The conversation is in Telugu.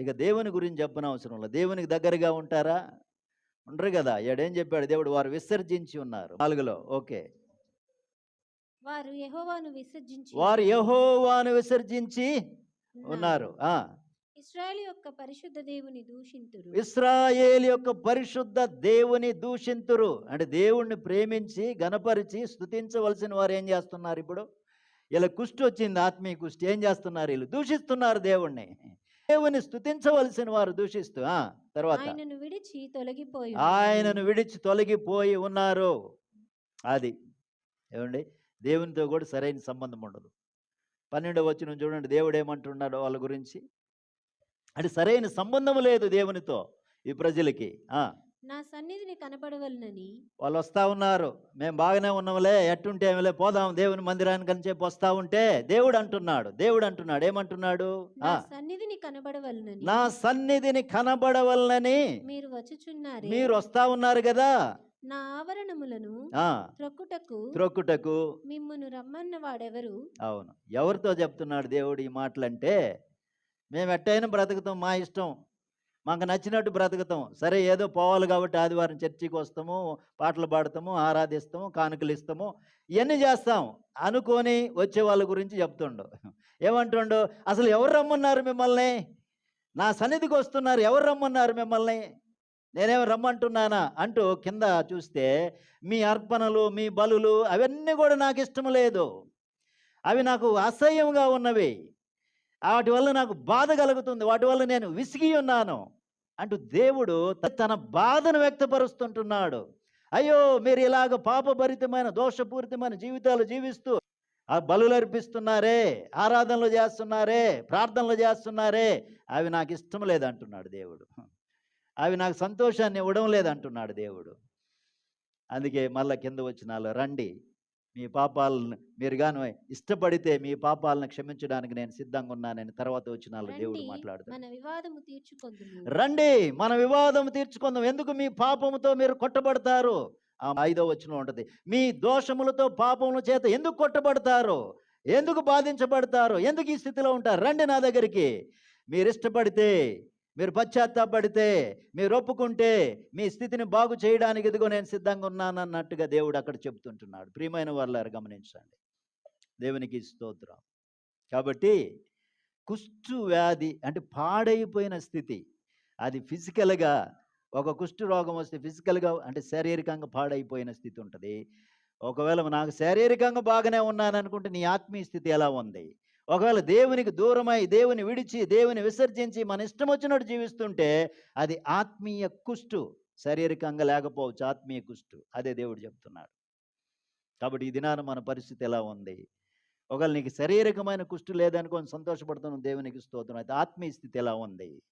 ఇక దేవుని గురించి చెప్పనవసరం లేదు. దేవునికి దగ్గరగా ఉంటారా? ఉండరు కదా. ఏడేం చెప్పాడు? దేవుడు వారు విసర్జించి ఉన్నారు. నాలుగులో. ఓకే. వారు యెహోవాను విసర్జించి వారు యహోవాను విసర్జించి ఉన్నారు. ఆ. ఇస్రాయేల్ యొక్క పరిశుద్ధ దేవుని దూషింతురు. ఇస్రాయేల్ యొక్క పరిశుద్ధ దేవుని దూషింతురు. అంటే దేవుణ్ణి ప్రేమించి గనపరిచి స్తుతించవలసిన వారు ఏం చేస్తున్నారు ఇప్పుడు? ఇలా కుష్టి వచ్చింది ఆత్మీయ కుష్టి. ఏం చేస్తున్నారు? వీళ్ళు? దూషిస్తున్నారు దేవుణ్ణి. దేవుని స్తుతించవలసిన వారు దూషిస్తూ ఆ తర్వాత ఆయనను విడిచి తొలగిపోయి ఆయనను విడిచి తొలగిపోయి ఉన్నారు. అది ఏమండి? దేవునితో కూడా సరైన సంబంధం ఉండదు. పన్నెండవ వచ్చిన చూడండి. దేవుడు ఏమంటున్నాడు వాళ్ళ గురించి? అంటే సరైన సంబంధం లేదు దేవునితో ఈ ప్రజలకి. ఆ, నా సన్నిధిని కనపడవలనని వాళ్ళు వస్తా ఉన్నారు. మేము బాగానే ఉన్నాంలే ఎట్టుంటే ఏమిలే పోదాం దేవుని మందిరానికి అని చెప్పి వస్తా ఉంటే దేవుడు అంటున్నాడు దేవుడు అంటున్నాడు ఏమంటున్నాడు? నా సన్నిధిని కనపడవలనని నా సన్నిధిని కనబడవలనని మీరు వచ్చుచున్నారే. మీరు వస్తా ఉన్నారు కదా? నా ఆవరణములను త్రొక్కుటకు త్రొక్కుటకు మిమ్మును రమ్మన్న వాడెవరు? అవును. ఎవరితో చెప్తున్నాడు దేవుడు ఈ మాటలంటే? మేము ఎట్టయినా బ్రతుకుతాం మా ఇష్టం. మాకు నచ్చినట్టు బ్రతుకుతాం. సరే ఏదో పోవాలి కాబట్టి ఆదివారం చర్చికి వస్తాము పాటలు పాడతాము ఆరాధిస్తాము కానుకలు ఇస్తాము ఇవన్నీ చేస్తాం. అనుకొని వచ్చే వాళ్ళ గురించి చెప్తుండు. ఏమంటుండు? అసలు ఎవరు రమ్మన్నారు మిమ్మల్ని? నా సన్నిధికి వస్తున్నారు. ఎవరు రమ్మన్నారు మిమ్మల్ని? నేనేమి రమ్మంటున్నానా? అంటూ కింద చూస్తే మీ అర్పణలు మీ బలులు అవన్నీ కూడా నాకు ఇష్టం లేదు. అవి నాకు అసహ్యంగా ఉన్నవి. వాటి వల్ల నాకు బాధ కలుగుతుంది. వాటి వల్ల నేను విసిగి ఉన్నాను. అంటూ దేవుడు తన బాధను వ్యక్తపరుస్తుంటున్నాడు. అయ్యో మీరు ఇలాగ పాపభరితమైన దోషపూరితమైన జీవితాలు జీవిస్తూ ఆ బలులు అర్పిస్తున్నారే ఆరాధనలు చేస్తున్నారే ప్రార్థనలు చేస్తున్నారే అవి నాకు ఇష్టం లేదంటున్నాడు దేవుడు. అవి నాకు సంతోషాన్ని ఇవ్వడం లేదంటున్నాడు దేవుడు. అందుకే మళ్ళా కింద వచ్చినాలో రండి. మీ పాపాలను మీరు గాను ఇష్టపడితే మీ పాపాలను క్షమించడానికి నేను సిద్ధంగా ఉన్నానని తర్వాత వచ్చిన దేవుడు మాట్లాడుతాడు. తీర్చుకొందుము. రండి మన వివాదం తీర్చుకుందాం ఎందుకు మీ పాపముతో మీరు కొట్టబడతారు? ఆ ఐదో వచ్చిన ఉంటది. మీ దోషములతో పాపముల చేత ఎందుకు కొట్టబడతారు? ఎందుకు బాధించబడతారు? ఎందుకు ఈ స్థితిలో ఉంటారు? రండి నా దగ్గరికి. మీరు ఇష్టపడితే మీరు పశ్చాత్తాపడితే మీరు ఒప్పుకుంటే మీ స్థితిని బాగు చేయడానికి ఇదిగో నేను సిద్ధంగా ఉన్నాను అన్నట్టుగా దేవుడు అక్కడ చెప్తుంటున్నాడు ప్రియమైన వాళ్ళారు గమనించండి. దేవునికి స్తోత్రం. కాబట్టి కుష్టు వ్యాధి అంటే పాడైపోయిన స్థితి. అది ఫిజికల్గా ఒక కుష్టు రోగం వస్తే ఫిజికల్గా అంటే శారీరకంగా పాడైపోయిన స్థితి ఉంటుంది. ఒకవేళ నాకు శారీరకంగా బాగానే ఉన్నాను అనుకుంటే నీ ఆత్మీయ స్థితి ఎలా ఉంది? ఒకవేళ దేవునికి దూరమై దేవుని విడిచి దేవుని విసర్జించి మన ఇష్టం వచ్చినట్టు జీవిస్తుంటే అది ఆత్మీయ కుష్టు. శారీరకంగా లేకపోవచ్చు ఆత్మీయ కుష్టు. అదే దేవుడు చెప్తున్నాడు. కాబట్టి ఈ దినాన మన పరిస్థితి ఎలా ఉంది? ఒకవేళ నీకు శారీరకమైన కుష్టు లేదనుకొని సంతోషపడుతున్నాం దేవునికి స్తోత్రం. అయితే ఆత్మీయ స్థితి ఎలా ఉంది?